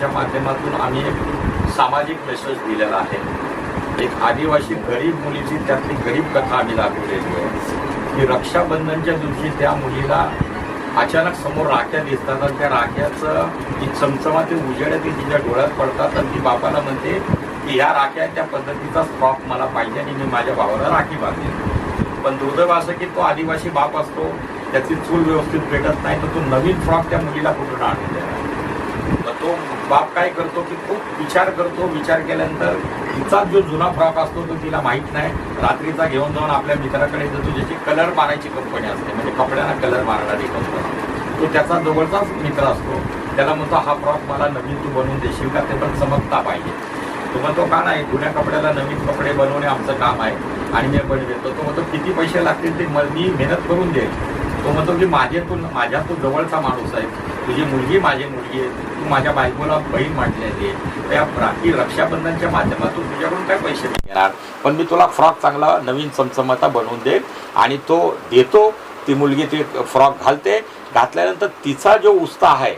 रक्षाबंधनच्या माध्यमातून आम्ही एक सामाजिक मेसेज दिलेला आहे. एक आदिवासी गरीब मुलीची त्यातली गरीब कथा आम्ही दाखवलेली आहे. की रक्षाबंधनच्या दिवशी त्या मुलीला अचानक समोर राख्या दिसतात आणि त्या राख्याचं जी चमचमा ते उजेड ती तिच्या डोळ्यात पडतात आणि ती बापाला म्हणते की ह्या राख्या त्या पद्धतीचा फ्रॉक मला पाहिजे आणि मी माझ्या भावाला राखी बांधते पण दुर्दैव असं की तो आदिवासी बाप असतो त्याची चूल व्यवस्थित भेटत नाही तर तो नवीन फ्रॉक त्या मुलीला कुठून आणतो तो बाप काय करतो की खूप विचार करतो. विचार केल्यानंतर तिचा जो जुना फ्रॉक असतो तो तिला माहीत नाही. रात्रीचा घेऊन जाऊन आपल्या मित्राकडे जातो. ज्याची कलर मारायची कंपनी असते. म्हणजे कपड्यांना कलर मारणारी कंपनी तो त्याचा जवळचाच मित्र असतो. त्याला म्हणतो हा फ्रॉक मला नवीन तू बनवून देशील का? ते पण समजता पाहिजे. तो म्हणतो का नाही? जुन्या कपड्याला नवीन कपडे बनवणे आमचं काम आहे. आणि मी बनवेतो तो म्हणतो किती पैसे लागतील ते मी मेहनत करून देईल. तो म्हणतो की माझे तू माझ्या तू जवळचा माणूस आहे. तुझी मुलगी माझी मुलगी आहे. तू माझ्या बायकोला बहीण म्हटलेली आहे. त्या राखी रक्षाबंधनच्या माध्यमातून तुझ्याकडून काय पैसे नाही घेणार पण मी तुला फ्रॉक चांगला नवीन चमचमता बनवून देईल आणि तो देतो. ती मुलगी ती फ्रॉक घालते. घातल्यानंतर तिचा जो उत्साह आहे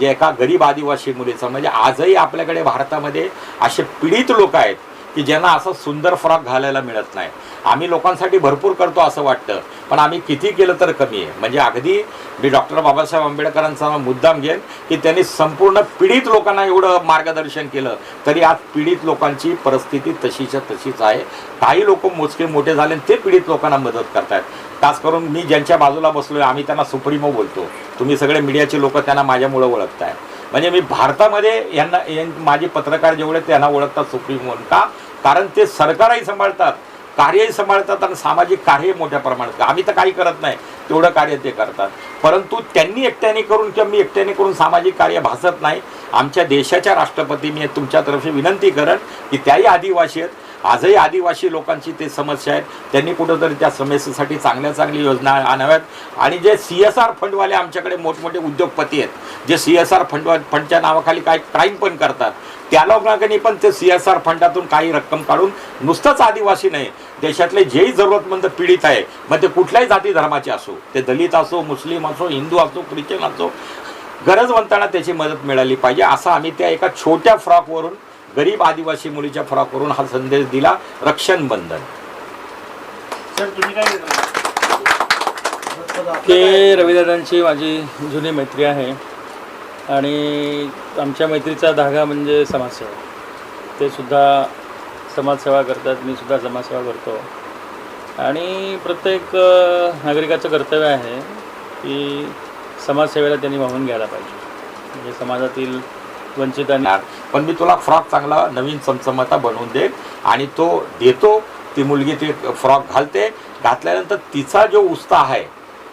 जे एका गरीब आदिवासी मुलीचा म्हणजे आजही आपल्याकडे भारतामध्ये असे पीडित लोक आहेत की ज्यांना असं सुंदर फ्रॉक घालायला मिळत नाही. आम्ही लोकांसाठी भरपूर करतो असं वाटतं पण आम्ही किती केलं तर कमी आहे. म्हणजे अगदी मी डॉक्टर बाबासाहेब आंबेडकरांचा मुद्दाम घेईन की त्यांनी संपूर्ण पीडित लोकांना एवढं मार्गदर्शन केलं तरी आज पीडित लोकांची परिस्थिती तशीच्या तशीच आहे. काही लोक मोजके मोठे झाले आणि ते पीडित लोकांना मदत करतात खास करून मी ज्यांच्या बाजूला बसलोय आम्ही त्यांना सुप्रीमो बोलतो. तुम्ही सगळे मीडियाचे लोक त्यांना माझ्यामुळं ओळखताय. म्हणजे मी भारतामध्ये यांना यां- माझे पत्रकार जेवढे त्यांना ओळखतात सुप्रीमो का? कारण ते सरकारही सांभाळतात कार्यही सांभाळतात आणि सामाजिक कार्य मोठ्या प्रमाणात आम्ही तर काही करत नाही तेवढं कार्य ते करतात. परंतु त्यांनी एकट्याने करून किंवा मी एकट्याने करून सामाजिक कार्य भासत नाही. आमच्या देशाच्या राष्ट्रपती मी तुमच्यातर्फे विनंती करेन की त्याही आदिवासी आहेत आजही आदिवासी लोकांची ते समस्या आहेत. त्यांनी कुठंतरी त्या समस्येसाठी चांगल्या चांगली योजना आणाव्यात. आणि जे सी एस आर फंडवाले आमच्याकडे मोठमोठे उद्योगपती आहेत जे सी एस आर फंड फंडच्या नावाखाली काही क्राईम पण करतात त्या लोकांनी पण ते सी एस आर फंडातून काही रक्कम काढून नुसतंच आदिवासी नाही देशातले जेही जरूरतमंद पीडित आहे मग ते कुठल्याही जाती धर्माचे असो ते दलित असो मुस्लिम असो हिंदू असो ख्रिश्चन असो गरजवंतांना त्याची मदत मिळाली पाहिजे असं आम्ही त्या एका छोट्या फ्रॉकवरून गरीब आदिवासी मुलीच्या फ्रॉकवरून हा संदेश दिला. रक्षण बंधन. सर तुम्ही काय के रविदादांची माझी जुनी मैत्री आहे. आणि आमच्या मैत्रीचा धागा म्हणजे समाजसेवा. ते सुद्धा समाजसेवा करतात मी सुद्धा समाजसेवा करतो. आणि प्रत्येक नागरिकाचं कर्तव्य आहे की समाजसेवेला त्यांनी वाहून घ्यायला पाहिजे. म्हणजे समाजातील वंचित पण मी तुला फ्रॉक चांगला नवीन चमचमता बनवून देईन आणि तो देतो. ती मुलगी ती फ्रॉक घालते. घातल्यानंतर तिचा जो उत्साह आहे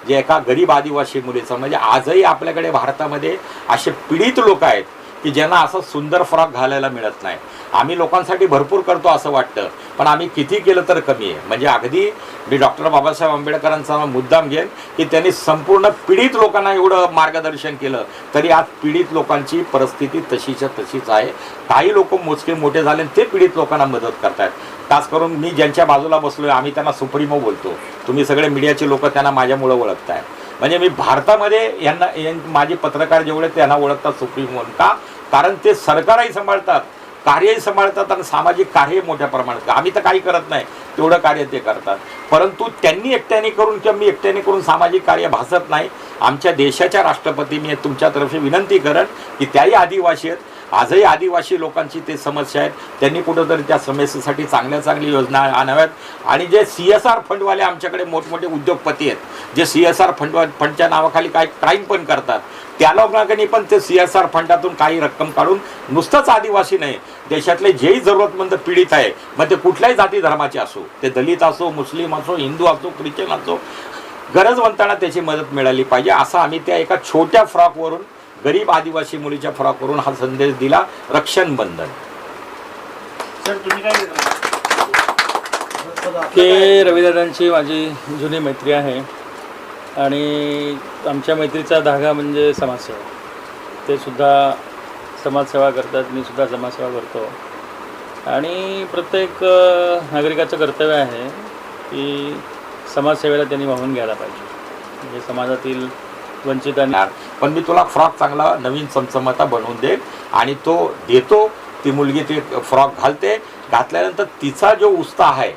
जे एका गरीब आदिवासी मुलीचा म्हणजे आजही आपल्याकडे भारतामध्ये असे पीडित लोक आहेत की ज्यांना असं सुंदर फ्रॉक घालायला मिळत नाही. आम्ही लोकांसाठी भरपूर करतो असं वाटतं पण आम्ही किती केलं तर कमी आहे. म्हणजे अगदी मी डॉक्टर बाबासाहेब आंबेडकरांचा मुद्दाम घेईन की त्यांनी संपूर्ण पीडित लोकांना एवढं मार्गदर्शन केलं तरी आज पीडित लोकांची परिस्थिती तशीच्या तशीच आहे. काही लोक मोजके मोठे झाले आणि ते पीडित लोकांना मदत करतात खास करून मी ज्यांच्या बाजूला बसलो आहे आम्ही त्यांना सुप्रीमो बोलतो. तुम्ही सगळे मीडियाचे लोक त्यांना माझ्यामुळं ओळखताय. म्हणजे मी भारतामध्ये यांना यां- माझे पत्रकार जेवढे त्यांना ओळखतात सुप्रीमो का? कारण ते सरकारही सांभाळतात कार्यही सांभाळतात आणि सामाजिक कार्य मोठ्या प्रमाणात आम्ही तर काही करत नाही तेवढं कार्य ते करतात. परंतु त्यांनी एकट्याने करून किंवा मी एकट्याने करून सामाजिक कार्य भासत नाही. आमच्या देशाच्या राष्ट्रपती मी तुमच्यातर्फे विनंती करेन की त्याही आदिवासी आहेत आजही आदिवासी लोकांची ते समस्या आहेत. त्यांनी कुठंतरी त्या समस्येसाठी चांगल्या चांगली योजना आणाव्यात. आणि जे सी एस आर फंडवाले आमच्याकडे मोठमोठे उद्योगपती आहेत जे सी एस आर फंड फंडच्या नावाखाली काही क्राईम पण करतात त्या लोकांनी पण ते सी एस आर फंडातून काही रक्कम काढून नुसतंच आदिवासी नाही देशातले जेही जरूरतमंद पीडित आहे मग ते कुठल्याही जाती धर्माचे असो ते दलित असो मुस्लिम असो हिंदू असो ख्रिश्चन असो गरजवंतांना त्याची मदत मिळाली पाहिजे असं आम्ही त्या एका छोट्या फ्रॉकवरून गरीब आदिवासी मुलीच्या फ्रॉकवरून हा संदेश दिला. रक्षण बंधन. सर तुम्ही काय के रविदादांची माझी जुनी मैत्री आहे. आणि आमच्या मैत्रीचा धागा म्हणजे समाजसेवा. ते सुद्धा समाजसेवा करतात मी सुद्धा समाजसेवा करतो. आणि प्रत्येक नागरिकाचं कर्तव्य आहे की समाजसेवेला त्यांनी वाहून घ्यायला पाहिजे. म्हणजे समाजातील वंचित आणि पण मी तुला फ्रॉक चांगला नवीन चमचमता बनवून दे आणि तो देतो. ती मुलगी ती फ्रॉक घालते. घातल्यानंतर तिचा जो उत्साह आहे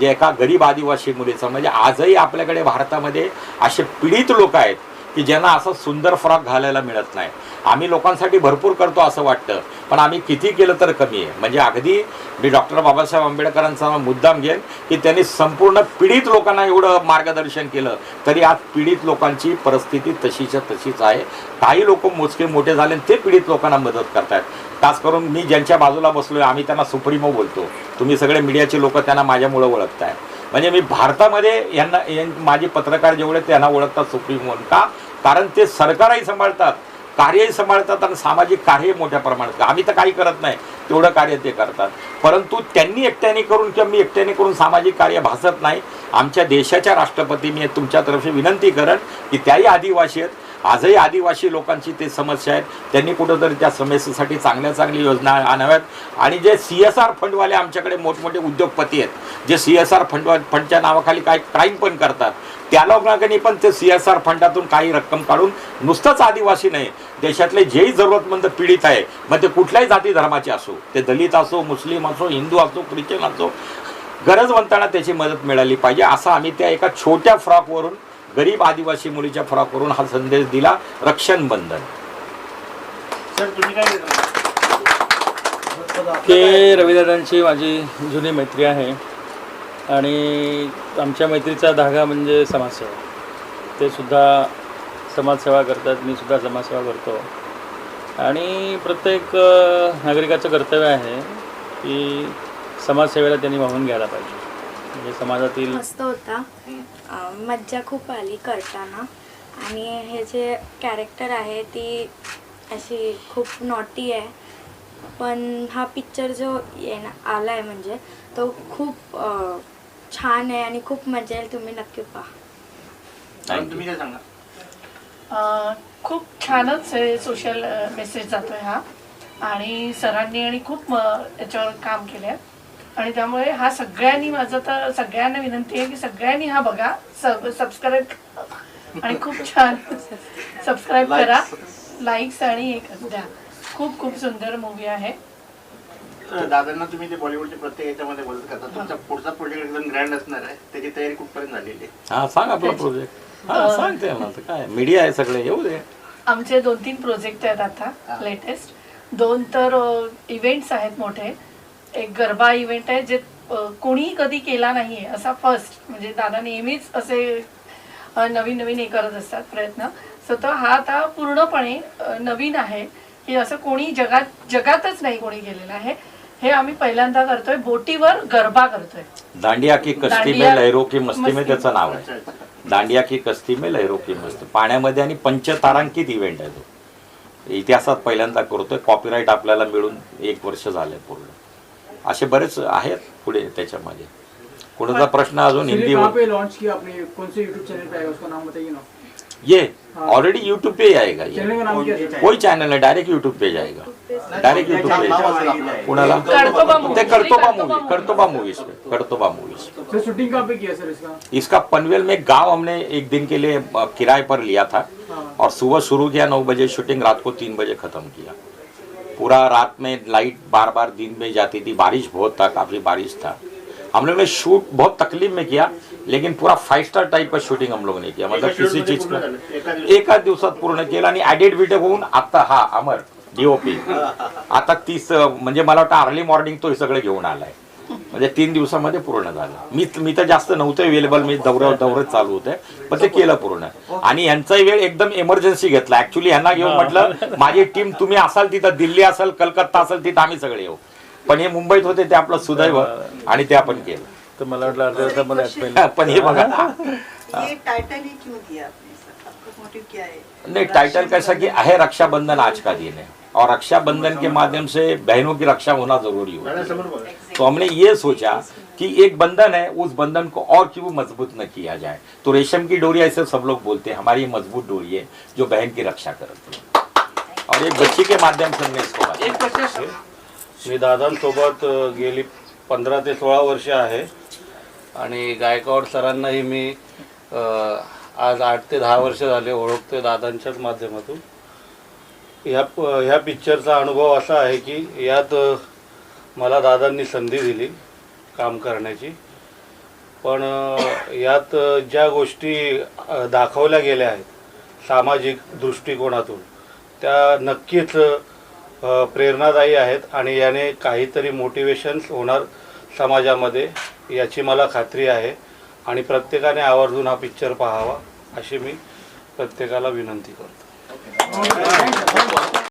जे एका गरीब आदिवासी मुलीचा म्हणजे आजही आपल्याकडे भारतामध्ये असे पीडित लोक आहेत की ज्यांना असं सुंदर फ्रॉक घालायला मिळत नाही. आम्ही लोकांसाठी भरपूर करतो असं वाटतं पण आम्ही किती केलं तर कमी आहे. म्हणजे अगदी मी डॉक्टर बाबासाहेब आंबेडकरांचा मुद्दाम घेईन की त्यांनी संपूर्ण पीडित लोकांना एवढं मार्गदर्शन केलं तरी आज पीडित लोकांची परिस्थिती तशीच्या तशीच आहे. काही लोक मोजके मोठे झाले आणि ते पीडित लोकांना मदत करतात खास करून मी ज्यांच्या बाजूला बसलो आहे आम्ही त्यांना सुप्रीमो बोलतो. तुम्ही सगळे मीडियाचे लोक त्यांना माझ्यामुळं ओळखताय. म्हणजे मी भारतामध्ये यांना माझे पत्रकार जेवढे त्यांना ओळखतात सुप्रीम का? कारण ते सरकारही सांभाळतात कार्यही सांभाळतात आणि सामाजिक कार्य मोठ्या प्रमाणात आम्ही तर काही करत नाही तेवढं कार्य ते करतात. परंतु त्यांनी एकट्याने करून किंवा मी एकट्याने करून सामाजिक कार्य भासत नाही. आमच्या देशाच्या राष्ट्रपती मी तुमच्यातर्फे विनंती करेन की त्याही आदिवासी आहेत आजही आदिवासी लोकांची ते समस्या आहेत. त्यांनी कुठंतरी त्या समस्येसाठी चांगल्या चांगल्या योजना आणाव्यात. आणि जे सी एस आर फंडवाले आमच्याकडे मोठमोठे उद्योगपती आहेत जे सी एस आर फंडवा फंडच्या नावाखाली काही क्राईम पण करतात त्या लोकांनी पण ते सी एस आर फंडातून काही रक्कम काढून नुसतंच आदिवासी नाही देशातले जेही जरूरतमंद पीडित आहे मग ते कुठल्याही जाती धर्माचे असो ते दलित असो मुस्लिम असो हिंदू असो ख्रिश्चन असो गरजवंतांना त्याची मदत मिळाली पाहिजे असं आम्ही त्या एका छोट्या फ्रॉकवरून गरीब आदिवासी मुलीच्या फ्रॉकवरून हा संदेश दिला. रक्षण बंधन. सर तुम्ही काय के. रविदादांची माझी जुनी मैत्री आहे. आणि आमच्या मैत्रीचा धागा म्हणजे समाजसेवा. ते सुद्धा समाजसेवा करतात मी सुद्धा समाजसेवा करतो. आणि प्रत्येक नागरिकाचं कर्तव्य आहे की समाजसेवेला त्यांनी वाहून घ्यायला पाहिजे. म्हणजे समाजातील मस्त होता. अं, मज्जा खूप आली करताना. आणि हे जे कॅरेक्टर आहे ती अशी खूप नॉटी आहे. पण हा पिक्चर जो येणं आला आहे म्हणजे तो खूप अं, छान आहे आणि खूप मजा येईल. तुम्ही नक्की पहा. तुम्ही काय सांगा? अ, खूप छानच हे सोशल मेसेज जातोय हा. आणि सरांनी आणि खूप याच्यावर काम केलं आहे आणि त्यामुळे हा सगळ्यांनी माझं तर सगळ्यांना विनंती आहे की सगळ्यांनी हा बघा सब सबस्क्राईब आणि खूप छान सबस्क्राईब करा. लाईक्स आणि हे द्या. खूप खूप सुंदर मूवी आहे. तर दादांना तुम्ही ते बॉलिवूडचे प्रत्येक याच्यामध्ये बोलत करता. तुमचा पुढचा प्रोजेक्ट एकदम ग्रँड असणार आहे. त्याची तयारी कुठपर्यंत झालेली आहे? हा सांग आपला प्रोजेक्ट हा काय. मीडिया आहे सगळे येऊ दे. आमचे दोन तीन प्रोजेक्ट आहेत आता लेटेस्ट दोन तर इव्हेंट्स आहेत मोठे. एक गरबा इव्हेंट आहे जे कोणीही कधी केला नाही आहे असा फर्स्ट म्हणजे दादा नेहमीच असे नवीन नवीन हे करत असतात प्रयत्न. सो तर हा आता पूर्णपणे नवीन आहे. की असं कोणी जगात जगातच नाही कोणी केलेलं आहे. हे आम्ही पहिल्यांदा करतोय. बोटीवर गरबा करतोय. दांडिया की कस्ती में लहरो की मस्ती में. त्याचं नाव आहे. दांडिया की कस्ती में लहरो की मस्ती. पाण्यामध्ये आणि पंचतारांकित इव्हेंट आहे तो. इतिहासात पहिल्यांदा करतोय. कॉपीराईट आपल्याला मिळून एक वर्ष झालंय पूर्ण. असे बरेच आहेत पुढे त्याच्यामध्ये. कोणाचा प्रश्न अजून हिंदी कहाँ पे लॉन्च किया आपने? कौन से यूट्यूब चैनल पे आएगा उसका नाम बताइए ना? ये ऑलरेडी यूट्यूब पे ही आएगा ये. चैनल का नाम क्या है? कोई चॅनल आहे डायरेक्ट यूट्यूब पे जाएगा. डायरेक्ट यूट्यूब पे कुणाला? ते. कर्तोबा मूवी कर्तोबा मूवीज पे कर्तोबा मूवीज शूटिंग कहाँ पे किया सर इसका? इसका पनवेल में गांव हमने एक दिन के लिए किराए पर लिया था। और सुबह शुरू किया नौ बजे शूटिंग रात को तीन बजे खत्म किया। पूरा रात में लाइट बार बार दिन में जाती थी बारिश बहुत था काफी बारिश था हम लोग ने शूट बहुत तकलीफ में किया लेकिन पूरा फाइव स्टार टाइप का शूटिंग हम लोगों ने किया मतलब किसी चीज पूर्ण का झालं. एका दिवसात. पूर्ण केलं आणि ऍडेड व्हिडिओ होऊन आता हा अमर डीओपी आता तीस म्हणजे मला वाटतं अर्ली मॉर्निंग तो हे सगळं घेऊन आलाय म्हणजे तीन दिवसामध्ये पूर्ण झालं. मी मी तर जास्त नव्हतं अवेलेबल मी दौऱ्या दौरे चालू होते पण ते केलं पूर्ण. आणि यांचाही वेळ एकदम इमर्जन्सी घेतला. ऍक्च्युली यांना घेऊन म्हटलं माझी टीम तुम्ही असाल तिथं दिल्ली असेल कलकत्ता असेल तिथं आम्ही सगळे येऊ. पण हे मुंबईत होते ते आपलं सुदैव आणि ते आपण केलं. तर मला वाटलं अर्ध्या पण हे बघा. ही है. नहीं टाइटल कैसा कि है रक्षाबंधन आज का दिन है और रक्षाबंधन के माध्यम से बहनों की रक्षा होना जरूरी होता है. बघा तो हमने ये सोचा कि एक बंधन है उस बंधन को और क्यों मजबूत न किया जाए। तो रेशम की डोरी ऐसे सब लोग बोलते हैं हमारी मजबूत डोरी है जो बहन की रक्षा करती है। और एक बच्ची के माध्यम से हमने इसको मी दादांसोबत अ, गेली पंधरा ते सोळा वर्ष आहे आणि गायकवाड सरांनाही मी आज आठ ते दहा वर्ष झाले ओळखतोय दादांच्याच माध्यमातून. ह्या ह्या पिक्चरचा अनुभव असा आहे की यात मला दादांनी संधी दिली काम करण्याची. पण यात ज्या गोष्टी दाखवल्या गेल्या आहेत सामाजिक दृष्टिकोनातून त्या नक्कीच प्रेरणादायी आहेत आणि याने काहीतरी मोटिवेशन्स होणार समाजामध्ये याची मला खात्री आहे. आणि प्रत्येकाने आवर्जून हा पिक्चर पाहावा अशी मी प्रत्येकाला विनंती करतो.